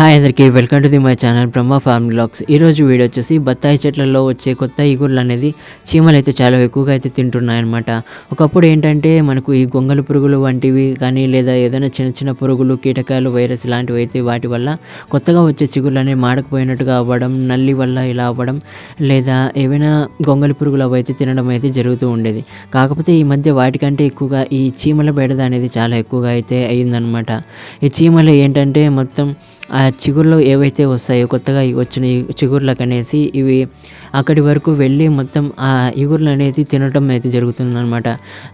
Hi అందరికీ welcome to the my channel Brahma farm blogs ఈరోజు video వచ్చేసి బత్తాయి చెట్లలో వచ్చే కొత్త ఇగుర్లు అనేది చీమలు అయితే చాలా ఎక్కువగా అయితే తింటున్నాయన్నమాట. ఒకప్పుడు ఏంటంటే మనకు ఈ గొంగళ పురుగులు వంటివి కానీ లేదా ఏదైనా చిన్న చిన్న పురుగులు కీటకాలు వైరస్ లాంటివి అయితే వాటి వల్ల కొత్తగా వచ్చే చిగుళ్ళు అనేవి మాడకపోయినట్టుగా అవ్వడం నల్లి వల్ల ఇలా అవ్వడం లేదా ఏవైనా గొంగళి పురుగులు అవి అయితే తినడం అయితే జరుగుతూ ఉండేది. కాకపోతే ఈ మధ్య వాటికంటే ఎక్కువగా ఈ చీమల బెడద అనేది చాలా ఎక్కువగా అయితే అయ్యిందనమాట ఈ చీమలు ఏంటంటే మొత్తం ఆ చిగుర్లు ఏవైతే వస్తాయో కొత్తగా వచ్చిన చిగుర్లకు అనేసి ఇవి అక్కడి వరకు వెళ్ళి మొత్తం ఆ ఇగుర్లు అనేది తినటం అయితే జరుగుతుందన్నమాట.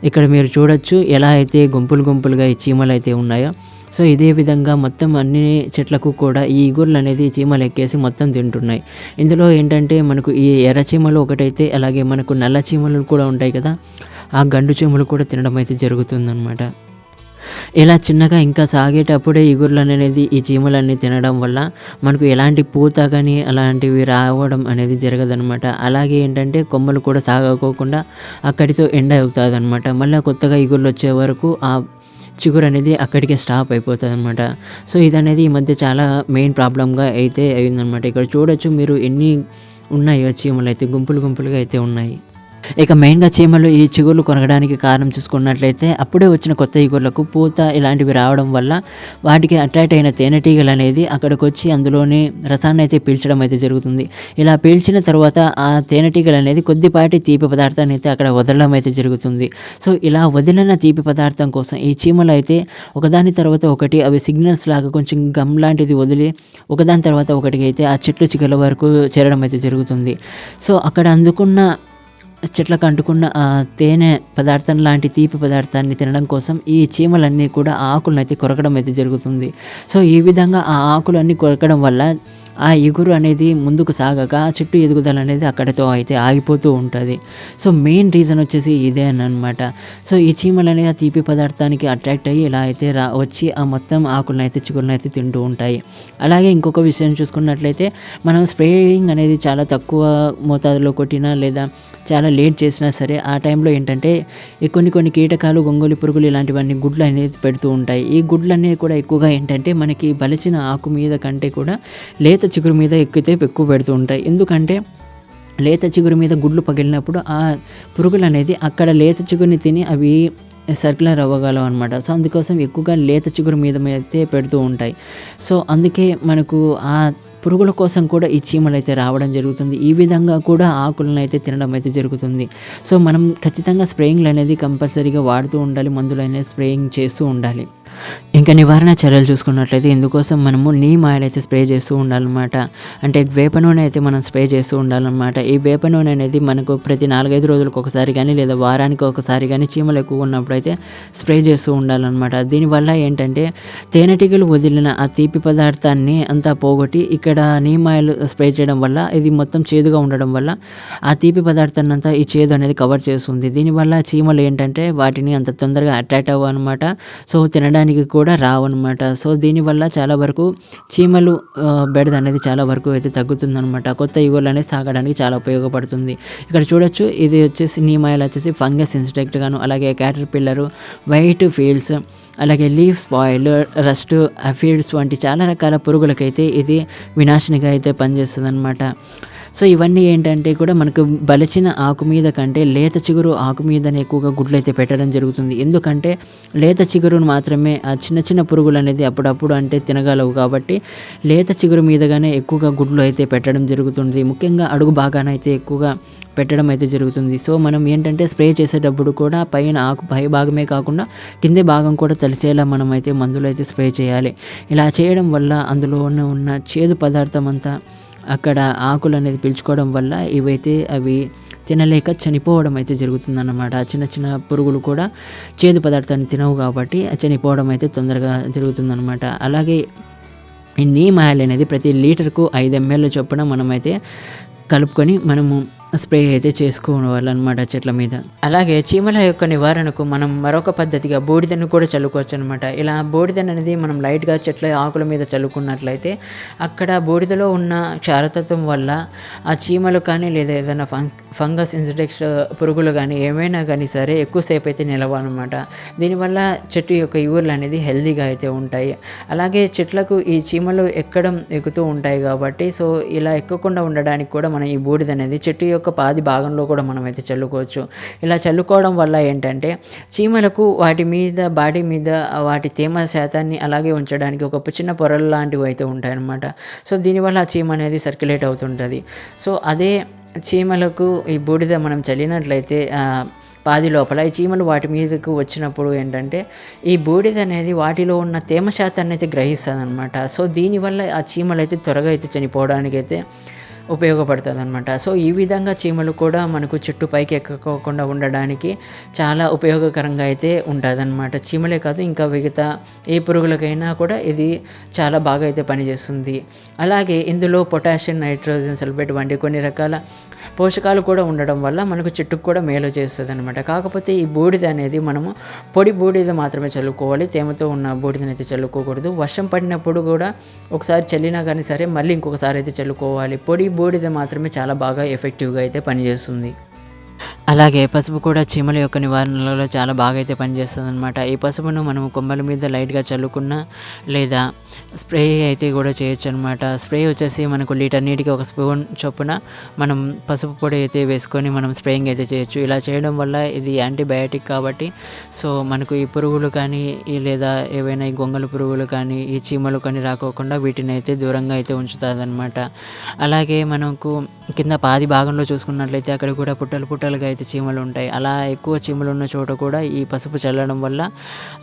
ఇక్కడ మీరు చూడొచ్చు ఎలా అయితే గుంపులు గుంపులుగా ఈ చీమలు అయితే ఉన్నాయో. సో ఇదే విధంగా మొత్తం అన్ని చెట్లకు కూడా ఈ ఇగుర్లు అనేది చీమలు ఎక్కేసి మొత్తం తింటున్నాయి. ఇందులో ఏంటంటే మనకు ఈ ఎర్ర చీమలు ఒకటైతే అలాగే మనకు నల్ల చీమలు కూడా ఉంటాయి కదా. ఆ గండు చీమలు కూడా తినడం అయితే జరుగుతుందన్నమాట. ఇలా చిన్నగా ఇంకా సాగేటప్పుడే ఇగుర్లు అనేది ఈ చీమలన్నీ తినడం వల్ల మనకు ఎలాంటి పూత కానీ అలాంటివి రావడం అనేది జరగదనమాట అలాగే ఏంటంటే కొమ్మలు కూడా సాగకోకుండా అక్కడితో ఎండ అవుతుంది అనమాట మళ్ళీ కొత్తగా ఇగుర్లు వచ్చే వరకు ఆ చిగురు అనేది అక్కడికే స్టాప్ అయిపోతుంది అనమాట సో ఇది అనేది ఈ మధ్య చాలా మెయిన్ ప్రాబ్లంగా అయితే అయిందనమాట ఇక్కడ చూడొచ్చు మీరు ఎన్ని ఉన్నాయో చీమలు అయితే గుంపులు గుంపులుగా అయితే ఉన్నాయి. ఇక మెయిన్గా చీమలు ఈ చిగుర్లు కొనగడానికి కారణం చూసుకున్నట్లయితే అప్పుడే వచ్చిన కొత్త ఈగుర్లకు పూత ఇలాంటివి రావడం వల్ల వాటికి అట్రాక్ట్ అయిన తేనెటీగలు అనేది అక్కడికి వచ్చి అందులోనే రసాన్ని అయితే పీల్చడం అయితే జరుగుతుంది. ఇలా పీల్చిన తర్వాత ఆ తేనెటీగలు అనేది కొద్దిపాటి తీపి పదార్థాన్ని అయితే అక్కడ వదలడం అయితే జరుగుతుంది. సో ఇలా వదిలిన తీపి పదార్థం కోసం ఈ చీమలు అయితే ఒకదాని తర్వాత ఒకటి అవి సిగ్నల్స్ లాగా కొంచెం గమ్ లాంటిది వదిలి ఒకదాని తర్వాత ఒకటికి అయితే ఆ చెట్లు చిగుల వరకు చేరడం అయితే జరుగుతుంది. సో అక్కడ అందుకున్న చెట్లకు అంటుకున్న తేనె పదార్థం లాంటి తీపి పదార్థాన్ని తినడం కోసం ఈ చీమలన్నీ కూడా ఆకులను అయితే కొరకడం అయితే జరుగుతుంది. సో ఈ విధంగా ఆ ఆకులన్నీ కొరకడం వల్ల ఆ ఎగురు అనేది ముందుకు సాగక చెట్టు ఎదుగుదల అనేది అక్కడితో అయితే ఆగిపోతూ ఉంటుంది. సో మెయిన్ రీజన్ వచ్చేసి ఇదే అనమాట సో ఈ చీమలు అనేది ఆ తీపి పదార్థానికి అట్రాక్ట్ అయ్యి ఇలా అయితే రా వచ్చి ఆ మొత్తం ఆకులను అయితే చిగురులను అయితే తింటూ ఉంటాయి. అలాగే ఇంకొక విషయం చూసుకున్నట్లయితే మనం స్ప్రేయింగ్ అనేది చాలా తక్కువ మోతాదులో కొట్టినా లేదా చాలా లేట్ చేసినా సరే ఆ టైంలో ఏంటంటే కొన్ని కొన్ని కీటకాలు గొంగలి పురుగులు ఇలాంటివన్నీ గుడ్లు అనేది పెడుతూ ఉంటాయి. ఈ గుడ్లు అనేవి కూడా ఎక్కువగా ఏంటంటే మనకి బలిచిన ఆకు మీద కంటే కూడా లేత చిగురు మీద ఎక్కితే ఎక్కువ పెడుతూ ఉంటాయి. ఎందుకంటే లేత చిగురు మీద గుడ్లు పగిలినప్పుడు ఆ పురుగులు అనేది అక్కడ లేత చిగురిని తిని అవి సర్క్యులర్ అవ్వగలం అనమాట సో అందుకోసం ఎక్కువగా లేత చిగురు మీద అయితే పెడుతూ ఉంటాయి. సో అందుకే మనకు ఆ పురుగుల కోసం కూడా ఈ చీమలు అయితే రావడం జరుగుతుంది. ఈ విధంగా కూడా ఆకులను అయితే తినడం అయితే జరుగుతుంది. సో మనం ఖచ్చితంగా స్ప్రేయింగ్లు అనేది కంపల్సరీగా వాడుతూ ఉండాలి. మందులు అనేది స్ప్రేయింగ్ చేస్తూ ఉండాలి. ఇంకా నివారణ చర్యలు చూసుకున్నట్లయితే ఇందుకోసం మనము నీమ్ ఆయిల్ అయితే స్ప్రే చేస్తూ ఉండాలన్నమాట. అంటే వేప నూనె అయితే మనం స్ప్రే చేస్తూ ఉండాలన్నమాట. ఈ వేప నూనె అనేది మనకు ప్రతి నాలుగైదు రోజులకు ఒకసారి కానీ లేదా వారానికి ఒకసారి కానీ చీమలు ఎక్కువ ఉన్నప్పుడు అయితే స్ప్రే చేస్తూ ఉండాలన్నమాట. దీనివల్ల ఏంటంటే తేనెటీగలు వదిలిన ఆ తీపి పదార్థాన్ని అంతా పోగొట్టి ఇక్కడ నీమ్ ఆయిల్ స్ప్రే చేయడం వల్ల ఇది మొత్తం చేదుగా ఉండడం వల్ల ఆ తీపి పదార్థాన్ని అంతా ఈ చేదు అనేది కవర్ చేస్తుంది. దీనివల్ల చీమలు ఏంటంటే వాటిని అంత తొందరగా అట్రాక్ట్ అవ్వనమాట సో తినడానికి తినడానికి కూడా రావన్నమాట. సో దీనివల్ల చాలా వరకు చీమలు బెడద అనేది చాలా వరకు అయితే తగ్గుతుందనమాట కొత్త ఈగోలు అనేది సాగడానికి చాలా ఉపయోగపడుతుంది. ఇక్కడ చూడొచ్చు ఇది వచ్చేసి నీమాయిల్ వచ్చేసి ఫంగస్ ఇన్స్టెక్ట్ గాను అలాగే క్యాటర్ పిల్లరు వైట్ ఫీల్డ్స్ అలాగే లీవ్ స్పాయిల్ రస్ట్ అఫీడ్స్ వంటి చాలా రకాల పురుగులకైతే ఇది వినాశనిగా అయితే పనిచేస్తుంది అనమాట సో ఇవన్నీ ఏంటంటే కూడా మనకు బలిచిన ఆకు మీద కంటే లేత చిగురు ఆకు మీదనే ఎక్కువగా గుడ్లు అయితే పెట్టడం జరుగుతుంది. ఎందుకంటే లేత చిగురును మాత్రమే ఆ చిన్న చిన్న పురుగులు అనేది అప్పుడప్పుడు అంటే తినగలవు కాబట్టి లేత చిగురు మీదగానే ఎక్కువగా గుడ్లు అయితే పెట్టడం జరుగుతుంది. ముఖ్యంగా అడుగు బాగానే అయితే ఎక్కువగా పెట్టడం అయితే జరుగుతుంది. సో మనం ఏంటంటే స్ప్రే చేసేటప్పుడు కూడా పైన ఆకు పై భాగమే కాకుండా కిందే భాగం కూడా తెలిసేలా మనం అయితే మందులు అయితే స్ప్రే చేయాలి. ఇలా చేయడం వల్ల అందులో ఉన్న చేదు పదార్థం అంతా అక్కడ ఆకులు అనేది పీల్చుకోవడం వల్ల ఇవైతే అవి తినలేక చనిపోవడం అయితే జరుగుతుందన్నమాట. చిన్న చిన్న పురుగులు కూడా చేదు పదార్థాన్ని తినవు కాబట్టి చనిపోవడం అయితే తొందరగా జరుగుతుందన్నమాట. అలాగే ఈ నీమ్ ఆయిల్ అనేది ప్రతి లీటర్కు ఐదు ఎంఎల్ చొప్పున మనమైతే కలుపుకొని మనము స్ప్రే అయితే చేసుకోవాలన్నమాట చెట్ల మీద. అలాగే చీమల యొక్క నివారణకు మనం మరొక పద్ధతిగా బూడిదను కూడా చల్లుకోవచ్చు అనమాట ఇలా బూడిదను అనేది మనం లైట్గా చెట్ల ఆకుల మీద చల్లుకున్నట్లయితే అక్కడ బూడిదలో ఉన్న క్షారతత్వం వల్ల ఆ చీమలు కానీ లేదా ఏదైనా ఫంగస్ ఇన్సెక్ట్స్ పురుగులు కానీ ఏమైనా కానీ సరే ఎక్కువసేపు అయితే నిలవనమాట దీనివల్ల చెట్టు యొక్క యూర్లు అనేది హెల్దీగా అయితే ఉంటాయి. అలాగే చెట్లకు ఈ చీమలు ఎక్కడం ఎక్కుతూ ఉంటాయి కాబట్టి సో ఇలా ఎక్కకుండా ఉండడానికి కూడా మనం ఈ బూడిద అనేది చెట్టు యొక్క పాది భాగంలో కూడా మనం అయితే చల్లుకోవచ్చు. ఇలా చల్లుకోవడం వల్ల ఏంటంటే చీమలకు వాటి మీద బాడీ మీద వాటి తేమ శాతాన్ని అలాగే ఉంచడానికి ఒక చిన్న పొరలు లాంటివి అయితే ఉంటాయన్నమాట. సో దీనివల్ల ఆ చీమ అనేది సర్క్యులేట్ అవుతుంటుంది. సో అదే చీమలకు ఈ బూడిద మనం చల్లినట్లయితే పాది లోపల ఈ చీమలు వాటి మీదకు వచ్చినప్పుడు ఏంటంటే ఈ బూడిద అనేది వాటిలో ఉన్న తేమ శాతాన్ని అయితే గ్రహిస్తుంది అనమాట సో దీనివల్ల ఆ చీమలు అయితే త్వరగా అయితే చనిపోవడానికైతే ఉపయోగపడుతుంది అనమాట సో ఈ విధంగా చీమలు కూడా మనకు చెట్టు పైకి ఎక్కకోకుండా ఉండడానికి చాలా ఉపయోగకరంగా అయితే ఉంటుంది అనమాట చీమలే కాదు ఇంకా మిగతా ఏ పురుగులకైనా కూడా ఇది చాలా బాగా అయితే పనిచేస్తుంది. అలాగే ఇందులో పొటాషియం నైట్రోజన్ సల్ఫేట్ వంటి కొన్ని రకాల పోషకాలు కూడా ఉండడం వల్ల మనకు చెట్టుకు కూడా మేలు చేస్తుంది అనమాట కాకపోతే ఈ బూడిద అనేది మనము పొడి బూడిద మాత్రమే చల్లుకోవాలి. తేమతో ఉన్న బూడిదని అయితే చల్లుకోకూడదు. వర్షం పడినప్పుడు కూడా ఒకసారి చల్లినా కానీ సరే మళ్ళీ ఇంకొకసారి అయితే చల్లుకోవాలి. పొడి బూడిద మాత్రమే చాలా బాగా ఎఫెక్టివ్గా అయితే పనిచేస్తుంది. అలాగే పసుపు కూడా చీమల యొక్క నివారణలో చాలా బాగా అయితే పనిచేస్తుంది అనమాట ఈ పసుపును మనం కొమ్మల మీద లైట్గా చల్లుకున్న లేదా స్ప్రే అయితే కూడా చేయొచ్చు అనమాట స్ప్రే వచ్చేసి మనకు లీటర్ నీటికి ఒక స్పూన్ చొప్పున మనం పసుపు పొడి అయితే వేసుకొని మనం స్ప్రేయింగ్ అయితే చేయొచ్చు. ఇలా చేయడం వల్ల ఇది యాంటీబయాటిక్ కాబట్టి సో మనకు ఈ పురుగులు కానీ లేదా ఏవైనా ఈ గొంగళ పురుగులు కానీ ఈ చీమలు కానీ రాకోకుండా వీటిని అయితే దూరంగా అయితే ఉంచుతుంది అనమాట అలాగే మనకు కింద పాది భాగంలో చూసుకున్నట్లయితే అక్కడ కూడా పుట్టలు పుట్టలుగా అయితే చీమలు ఉంటాయి అలా ఎక్కువ చీమలు ఉన్న చోట కూడా ఈ పసుపు చల్లడం వల్ల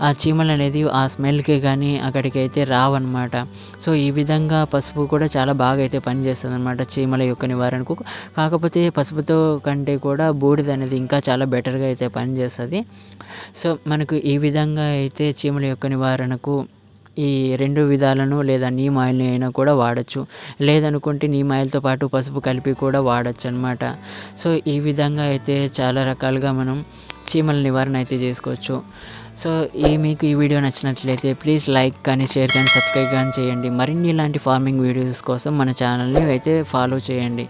ఆ చీమలు అనేది ఆ స్మెల్కి కానీ అక్కడికి అయితే రావన్నమాట. సో ఈ విధంగా పసుపు కూడా చాలా బాగా అయితే పనిచేస్తుంది అనమాట చీమల యొక్క నివారణకు. కాకపోతే పసుపుతో కంటే కూడా బూడిద అనేది ఇంకా చాలా బెటర్గా అయితే పనిచేస్తుంది. సో మనకు ఈ విధంగా అయితే చీమల యొక్క నివారణకు ఈ రెండు విధాలను లేదా నీమ్ ఆయిల్ని అయినా కూడా వాడచ్చు. లేదనుకుంటే నీమ్ ఆయిల్తో పాటు పసుపు కలిపి కూడా వాడచ్చు అనమాట సో ఈ విధంగా అయితే చాలా రకాలుగా మనం చీమల నివారణ అయితే చేసుకోవచ్చు. సో ఈ మీకు ఈ వీడియో నచ్చినట్లయితే ప్లీజ్ లైక్ కానీ షేర్ కానీ సబ్స్క్రైబ్ కానీ చేయండి. మరిన్ని ఇలాంటి ఫార్మింగ్ వీడియోస్ కోసం మన ఛానల్ని అయితే ఫాలో చేయండి.